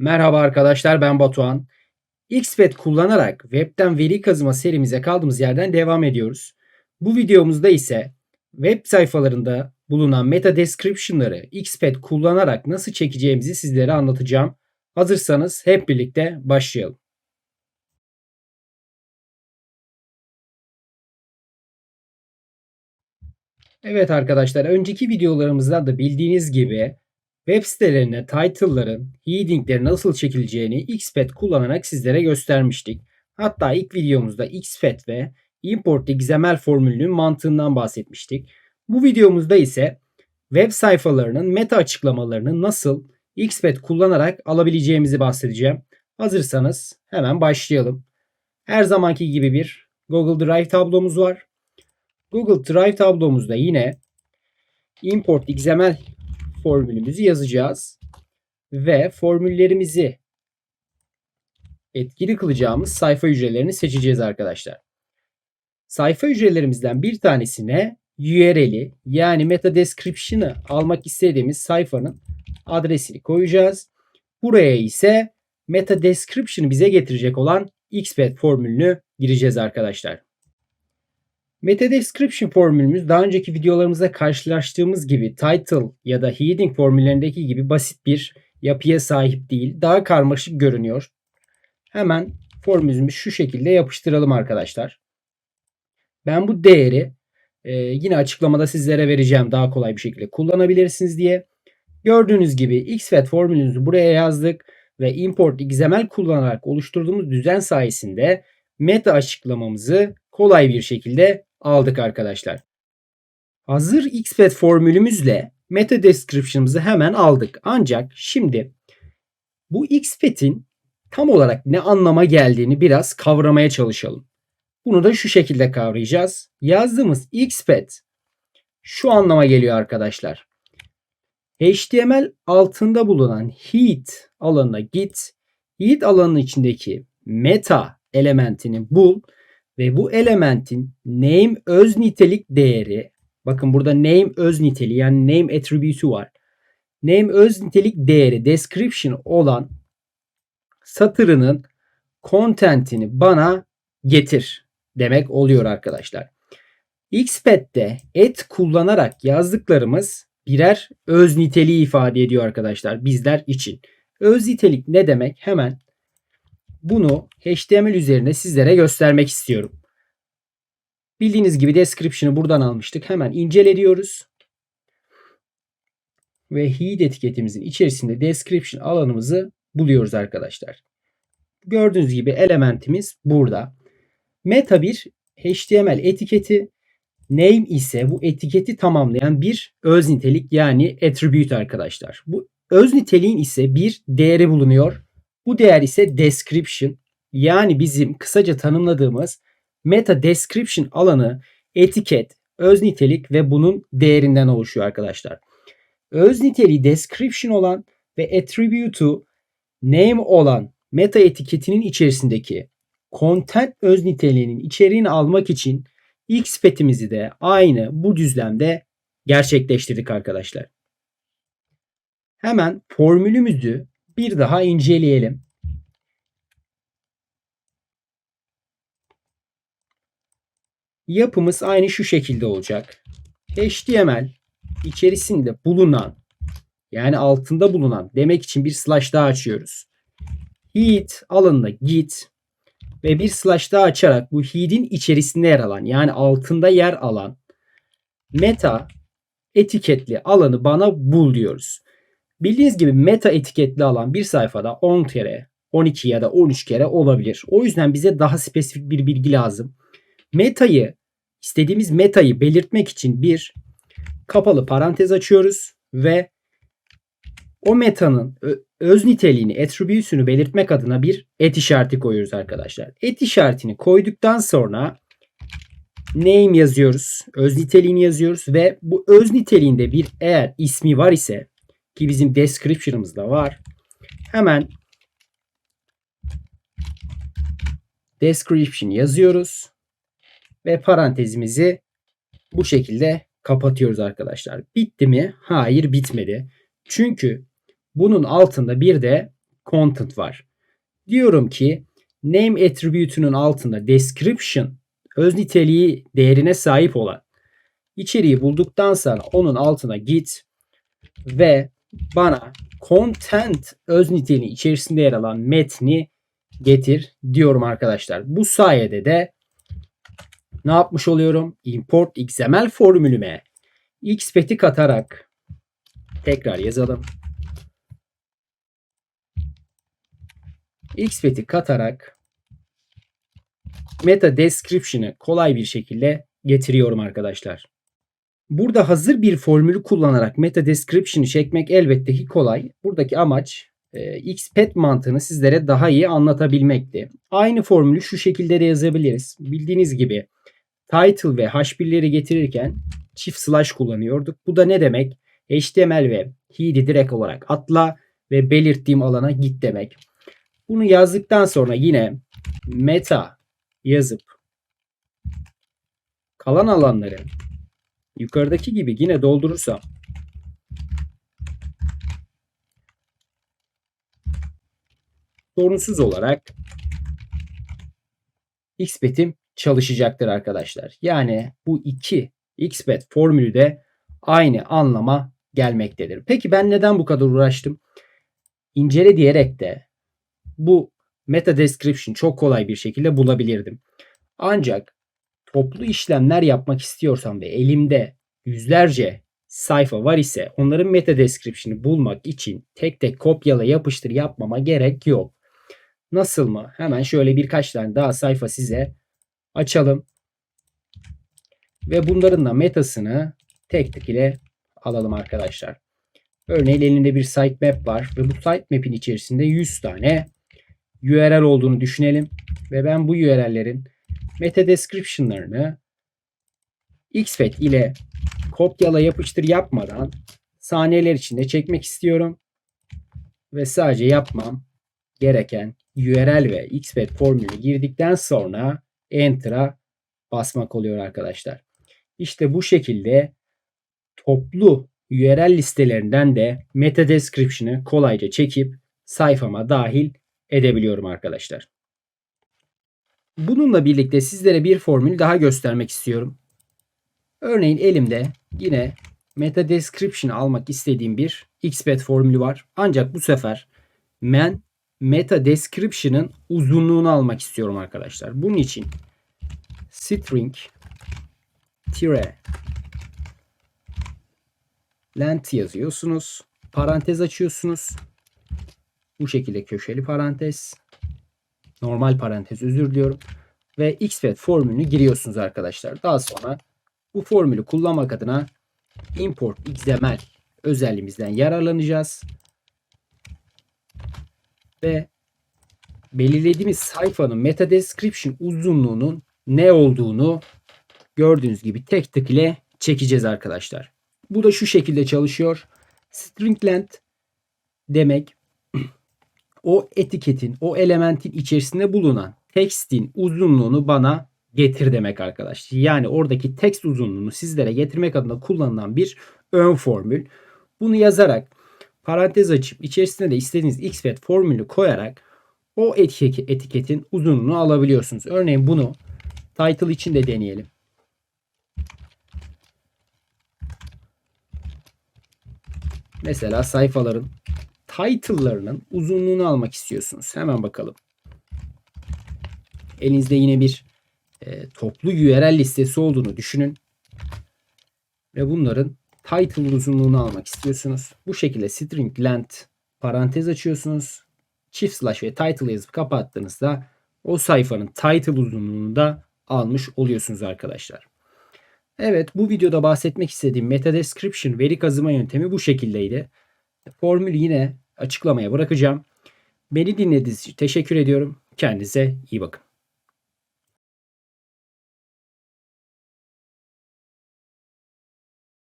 Merhaba arkadaşlar ben Batuhan. XFET kullanarak webten veri kazıma serimize kaldığımız yerden devam ediyoruz. Bu videomuzda ise web sayfalarında bulunan meta description'ları XFET kullanarak nasıl çekeceğimizi sizlere anlatacağım. Hazırsanız hep birlikte başlayalım. Evet arkadaşlar önceki videolarımızda da bildiğiniz gibi web sitelerine title'ların, heading'lerin nasıl çekileceğini XFET kullanarak sizlere göstermiştik. Hatta ilk videomuzda XFET ve import XML formülünün mantığından bahsetmiştik. Bu videomuzda ise web sayfalarının meta açıklamalarını nasıl XFET kullanarak alabileceğimizi bahsedeceğim. Hazırsanız hemen başlayalım. Her zamanki gibi bir Google Drive tablomuz var. Google Drive tablomuzda yine import XML formülümüzü yazacağız. Ve formüllerimizi etkili kılacağımız sayfa hücrelerini seçeceğiz arkadaşlar. Sayfa hücrelerimizden bir tanesine URL'i yani meta description'ı almak istediğimiz sayfanın adresini koyacağız. Buraya ise meta description'ı bize getirecek olan XPath formülünü gireceğiz arkadaşlar. Meta description formülümüz daha önceki videolarımızda karşılaştığımız gibi title ya da heading formüllerindeki gibi basit bir yapıya sahip değil. Daha karmaşık görünüyor. Hemen formülümüzü şu şekilde yapıştıralım arkadaşlar. Ben bu değeri e, yine açıklamada sizlere vereceğim daha kolay bir şekilde kullanabilirsiniz diye. Gördüğünüz gibi xvet formülümüzü buraya yazdık ve import xml kullanarak oluşturduğumuz düzen sayesinde meta açıklamamızı kolay bir şekilde aldık arkadaşlar. Hazır XFET formülümüzle meta description'ımızı hemen aldık. Ancak şimdi bu XFET'in tam olarak ne anlama geldiğini biraz kavramaya çalışalım. Bunu da şu şekilde kavrayacağız. Yazdığımız XFET şu anlama geliyor arkadaşlar. HTML altında bulunan heat alanına git. Heat alanının içindeki meta elementini bul ve bu elementin name öz nitelik değeri bakın burada name öz niteliği yani name attribute'u var. Name öz nitelik değeri description olan satırının content'ini bana getir demek oluyor arkadaşlar. XPath'te et kullanarak yazdıklarımız birer öz niteliği ifade ediyor arkadaşlar bizler için. Öz nitelik ne demek? Hemen bunu HTML üzerinde sizlere göstermek istiyorum. Bildiğiniz gibi description'ı buradan almıştık. Hemen inceliyoruz. Ve head etiketimizin içerisinde description alanımızı buluyoruz arkadaşlar. Gördüğünüz gibi elementimiz burada. Meta bir HTML etiketi, name ise bu etiketi tamamlayan bir öz nitelik yani attribute arkadaşlar. Bu öz niteliğin ise bir değeri bulunuyor. Bu değer ise description yani bizim kısaca tanımladığımız meta description alanı etiket, öz nitelik ve bunun değerinden oluşuyor arkadaşlar. Öz niteliği description olan ve attribute'u name olan meta etiketinin içerisindeki content öz niteliğinin içeriğini almak için xpet'imizi de aynı bu düzlemde gerçekleştirdik arkadaşlar. Hemen formülümüzü bir daha inceleyelim. Yapımız aynı şu şekilde olacak. HTML içerisinde bulunan yani altında bulunan demek için bir slash daha açıyoruz. Head alanına git ve bir slash daha açarak bu head'in içerisinde yer alan yani altında yer alan meta etiketli alanı bana bul diyoruz. Bildiğiniz gibi meta etiketli alan bir sayfada 10 kere, 12 ya da 13 kere olabilir. O yüzden bize daha spesifik bir bilgi lazım. Metayı, istediğimiz metayı belirtmek için bir kapalı parantez açıyoruz ve o metanın öz niteliğini, attribute'ünü belirtmek adına bir et işareti koyuyoruz arkadaşlar. Et işaretini koyduktan sonra name yazıyoruz. Öz niteliğini yazıyoruz ve bu öz niteliğinde bir eğer ismi var ise ki bizim description'ımızda var. Hemen description yazıyoruz ve parantezimizi bu şekilde kapatıyoruz arkadaşlar. Bitti mi? Hayır bitmedi. Çünkü bunun altında bir de content var. Diyorum ki name attribute'unun altında description öz niteliği değerine sahip olan içeriği bulduktan sonra onun altına git ve bana content öz niteliği içerisinde yer alan metni getir diyorum arkadaşlar. Bu sayede de ne yapmış oluyorum? Import XML formülüme xpet'i katarak tekrar yazalım. xpet'i katarak meta description'ı kolay bir şekilde getiriyorum arkadaşlar. Burada hazır bir formülü kullanarak meta description'ı çekmek elbette ki kolay. Buradaki amaç e, xpet mantığını sizlere daha iyi anlatabilmekti. Aynı formülü şu şekilde de yazabiliriz. Bildiğiniz gibi title ve h1'leri getirirken çift slash kullanıyorduk. Bu da ne demek? HTML ve head'i direkt olarak atla ve belirttiğim alana git demek. Bunu yazdıktan sonra yine meta yazıp kalan alanları yukarıdaki gibi yine doldurursam sorunsuz olarak xbet'im çalışacaktır arkadaşlar. Yani bu iki xbet formülü de aynı anlama gelmektedir. Peki ben neden bu kadar uğraştım? İncele diyerek de bu meta description çok kolay bir şekilde bulabilirdim. Ancak toplu işlemler yapmak istiyorsam ve elimde yüzlerce sayfa var ise onların meta description'ı bulmak için tek tek kopyala yapıştır yapmama gerek yok. Nasıl mı? Hemen şöyle birkaç tane daha sayfa size açalım. Ve bunların da metasını tek tek ile alalım arkadaşlar. Örneğin elinde bir sitemap var ve bu sitemap'in içerisinde 100 tane URL olduğunu düşünelim. Ve ben bu URL'lerin meta description'larını xvet ile kopyala yapıştır yapmadan saniyeler içinde çekmek istiyorum. Ve sadece yapmam gereken URL ve xvet formülü girdikten sonra Enter'a basmak oluyor arkadaşlar. İşte bu şekilde toplu URL listelerinden de meta description'ı kolayca çekip sayfama dahil edebiliyorum arkadaşlar. Bununla birlikte sizlere bir formül daha göstermek istiyorum. Örneğin elimde yine meta description almak istediğim bir xpet formülü var. Ancak bu sefer ben meta description'ın uzunluğunu almak istiyorum arkadaşlar. Bunun için string tire length yazıyorsunuz. Parantez açıyorsunuz. Bu şekilde köşeli parantez. Normal parantez özür diliyorum. Ve xvet formülünü giriyorsunuz arkadaşlar. Daha sonra bu formülü kullanmak adına import xml özelliğimizden yararlanacağız. Ve belirlediğimiz sayfanın meta description uzunluğunun ne olduğunu gördüğünüz gibi tek tık ile çekeceğiz arkadaşlar. Bu da şu şekilde çalışıyor. String length demek o etiketin, o elementin içerisinde bulunan tekstin uzunluğunu bana getir demek arkadaşlar. Yani oradaki text uzunluğunu sizlere getirmek adına kullanılan bir ön formül. Bunu yazarak parantez açıp içerisine de istediğiniz xvet formülü koyarak o etiketin uzunluğunu alabiliyorsunuz. Örneğin bunu title için de deneyelim. Mesela sayfaların title'larının uzunluğunu almak istiyorsunuz. Hemen bakalım. Elinizde yine bir e, toplu URL listesi olduğunu düşünün. Ve bunların title uzunluğunu almak istiyorsunuz. Bu şekilde string length parantez açıyorsunuz. Çift slash ve title yazıp kapattığınızda o sayfanın title uzunluğunu da almış oluyorsunuz arkadaşlar. Evet bu videoda bahsetmek istediğim meta description veri kazıma yöntemi bu şekildeydi. Formülü yine açıklamaya bırakacağım. Beni dinlediğiniz için teşekkür ediyorum. Kendinize iyi bakın.